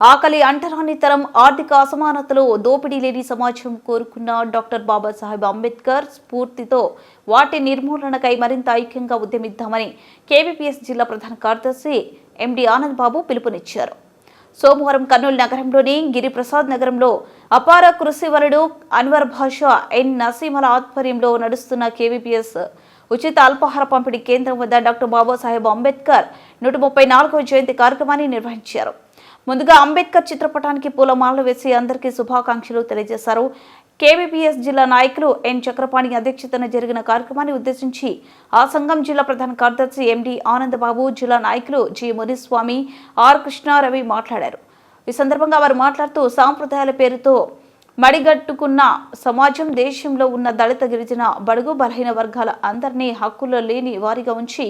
ఆకలి అంటరాని తరం ఆర్థిక అసమానతలో దోపిడీ లేని సమాజం కోరుకున్న డాక్టర్ బాబాసాహెబ్ అంబేద్కర్ స్ఫూర్తితో వాటి నిర్మూలనకై మరింత ఐక్యంగా ఉద్యమిద్దామని కేవీపీఎస్ జిల్లా ప్రధాన కార్యదర్శి ఎండి ఆనంద్ బాబు పిలుపునిచ్చారు. సోమవారం కర్నూలు నగరంలోని గిరిప్రసాద్ నగరంలో అపార కృషివరుడు అన్వర్ భాషా ఎన్ నసీమల ఆధ్వర్యంలో నడుస్తున్న కేవీపీఎస్ ఉచిత అల్పాహార పంపిణీ కేంద్రం వద్ద డాక్టర్ బాబాసాహెబ్ అంబేద్కర్ నూట ముప్పై నాలుగవ జయంతి కార్యక్రమాన్ని నిర్వహించారు. ముందుగా అంబేద్కర్ చిత్రపటానికి పూలమాలలు వేసి అందరికీ శుభాకాంక్షలు తెలియజేశారు. కేవీపీఎస్ జిల్లా నాయకులు ఎన్. చక్రపాణి అధ్యక్షతన జరిగిన కార్యక్రమాన్ని ఉద్దేశించి ఆ సంఘం జిల్లా ప్రధాన కార్యదర్శి ఎండి ఆనందబాబు జిల్లా నాయకులు జి. మునిస్వామి ఆర్. కృష్ణారవి మాట్లాడారు. ఈ సందర్భంగా వారు మాట్లాడుతూ సాంప్రదాయాల పేరుతో మడిగట్టుకున్న సమాజం దేశంలో ఉన్న దళిత గిరిజన బడుగు బలహీన వర్గాల అందరినీ హక్కుల్లో లేని వారిగా ఉంచి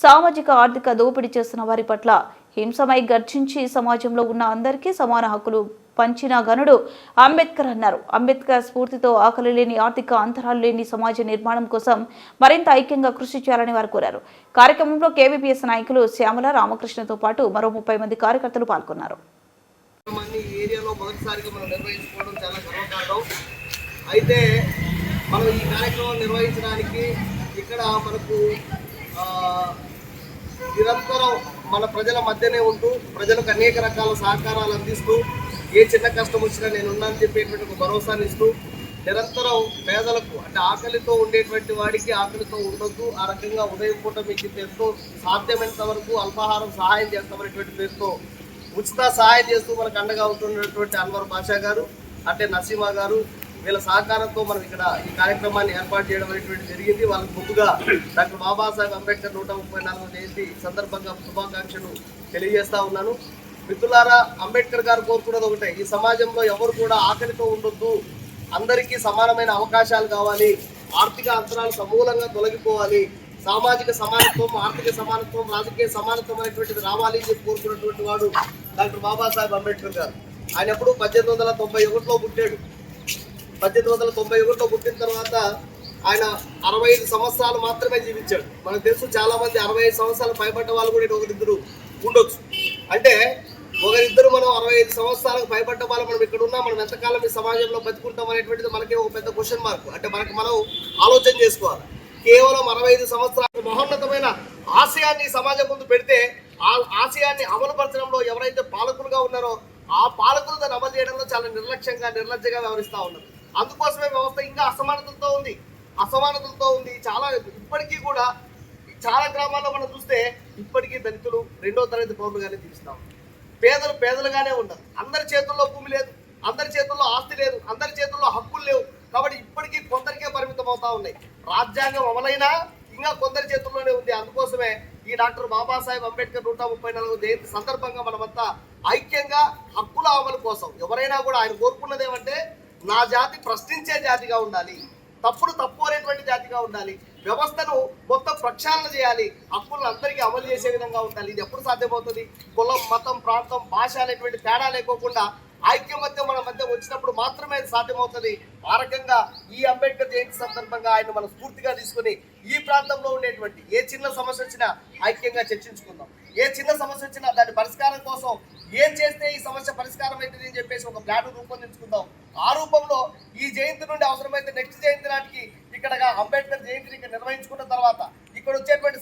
సామాజిక ఆర్థిక దోపిడీ చేస్తున్న వారి పట్ల హింసమై గర్జించి సమాజంలో ఉన్న అందరికీ సమాన హక్కులు పంచిన గనుడు అంబేద్కర్ అన్నారు. అంబేద్కర్ స్ఫూర్తితో ఆకలి లేని ఆర్థిక అంతరాలు లేని సమాజ నిర్మాణం కోసం మరింత ఐక్యంగా కృషి చేయాలని వారు కోరారు. కార్యక్రమంలో కేవీపీఎస్ నాయకులు శ్యామల రామకృష్ణతో పాటు మరో ముప్పై మంది కార్యకర్తలు పాల్గొన్నారు. అయితే మనం ఈ కార్యక్రమం నిర్వహించడానికి ఇక్కడ మనకు నిరంతరం మన ప్రజల మధ్యనే ఉంటూ ప్రజలకు అనేక రకాల సహకారాలు అందిస్తూ ఏ చిన్న కష్టం వచ్చినా నేను ఉన్నానని చెప్పేటువంటి ఒక భరోసాని ఇస్తూ నిరంతరం పేదలకు అంటే ఆకలితో ఉండేటువంటి వాడికి ఆకలితో ఉండొద్దు ఆ రకంగా ఉదయం పూట మీకు పేరుతో సాధ్యమైనంత వరకు అల్పాహారం సహాయం చేస్తామనేటువంటి పేరుతో ఉచిత సహాయం చేస్తూ మనకు అండగా ఉంటున్నటువంటి అన్వర్ బాషా గారు అంటే నసీమా గారు వీళ్ళ సహకారంతో మనం ఇక్కడ ఈ కార్యక్రమాన్ని ఏర్పాటు చేయడం అనేటువంటి జరిగింది. వాళ్ళకు ముందుగా డాక్టర్ బాబాసాహెబ్ అంబేద్కర్ నూట ముప్పై నాలుగు జయంతి సందర్భంగా శుభాకాంక్షలు తెలియజేస్తా ఉన్నాను. మిత్రులారా అంబేద్కర్ గారు కోరుకున్నది ఒకటే ఈ సమాజంలో ఎవరు కూడా ఆకలితో ఉండొద్దు. అందరికీ సమానమైన అవకాశాలు కావాలి. ఆర్థిక అంతరాలు సమూలంగా తొలగిపోవాలి. సామాజిక సమానత్వం ఆర్థిక సమానత్వం రాజకీయ సమానత్వం అనేటువంటిది రావాలి అని కోరుకున్నటువంటి వాడు డాక్టర్ బాబాసాహెబ్ అంబేద్కర్ గారు. ఆయన ఎప్పుడు పద్దెనిమిది వందల తొంభై ఒకటిలో పుట్టాడు. పద్దెనిమిది వందల తొంభై ఒకటిలో పుట్టిన తర్వాత ఆయన అరవై ఐదు సంవత్సరాలు మాత్రమే జీవించాడు. మనకు తెలుసు చాలా మంది అరవై ఐదు సంవత్సరాలు పైబడ్డ వాళ్ళు కూడా ఇటు ఒకరిద్దరు ఉండొచ్చు. అంటే ఒకరిద్దరు మనం అరవై ఐదు సంవత్సరాలకు పైబడ్డ వాళ్ళు మనం ఇక్కడ ఉన్నా మనం ఎంతకాలం ఈ సమాజంలో బతుకుంటాం అనేటువంటిది మనకి ఒక పెద్ద క్వశ్చన్ మార్క్ అంటే మనకి మనం ఆలోచన చేసుకోవాలి. కేవలం అరవై ఐదు సంవత్సరాల మహోన్నతమైన ఆశయాన్ని సమాజం ముందు పెడితే ఆ ఆశయాన్ని అమలుపరచడంలో ఎవరైతే పాలకులుగా ఉన్నారో ఆ పాలకులు దాన్ని అమలు చేయడంలో చాలా నిర్లక్ష్యంగా నిర్లజ్జగా వ్యవహరిస్తూ ఉన్నారు. అందుకోసమే వ్యవస్థ ఇంకా అసమానతలతో ఉంది. అసమానతలతో ఉంది. చాలా ఇప్పటికీ కూడా చాలా గ్రామాల్లో మనం చూస్తే ఇప్పటికీ దళితులు రెండో తరగతి పౌరులుగానే తీరుస్తాం పేదలు పేదలుగానే ఉన్నారు. అందరి చేతుల్లో భూమి లేదు. అందరి చేతుల్లో ఆస్తి లేదు. అందరి చేతుల్లో హక్కులు లేవు. కాబట్టి ఇప్పటికీ కొందరికే పరిమితం అవుతా ఉన్నాయి. రాజ్యాంగం అమలైనా ఇంకా కొందరి చేతుల్లోనే ఉంది. అందుకోసమే ఈ డాక్టర్ బాబాసాహెబ్ అంబేద్కర్ నూట ముప్పై నాలుగు జయంతి సందర్భంగా మనమంతా ఐక్యంగా హక్కుల అమలు కోసం ఎవరైనా కూడా ఆయన కోరుకున్నదేమంటే నా జాతి ప్రశ్నించే జాతిగా ఉండాలి తప్పుడు తప్పు అనేటువంటి జాతిగా ఉండాలి వ్యవస్థను మొత్తం ప్రక్షాళన చేయాలి హక్కులను అందరికీ అమలు చేసే విధంగా ఉండాలి. ఇది ఎప్పుడు సాధ్యమవుతుంది? కులం మతం ప్రాంతం భాష అనేటువంటి తేడా లేకోకుండా ఐక్యమత్యం మన మధ్య వచ్చినప్పుడు మాత్రమే అది సాధ్యమవుతుంది. ఆ రకంగా ఈ అంబేద్కర్ జయంతి సందర్భంగా ఆయన మనం స్ఫూర్తిగా తీసుకుని ఈ ప్రాంతంలో ఉండేటువంటి ఏ చిన్న సమస్య వచ్చినా ఐక్యంగా చర్చించుకుందాం. ఏ చిన్న సమస్య వచ్చినా దాని పరిష్కారం కోసం ఏం చేస్తే ఈ సమస్య పరిష్కారం అవుతుంది అని చెప్పేసి ఒక ప్లాన్ రూపొందించుకుందాం. ఆ రూపంలో ఈ జయంతి నుండి అవసరమైతే నెక్స్ట్ జయంతి నాటికి ఇక్కడ అంబేద్కర్ జయంతిని ఇక్కడ నిర్వహించుకున్న తర్వాత ఇక్కడ వచ్చేటువంటి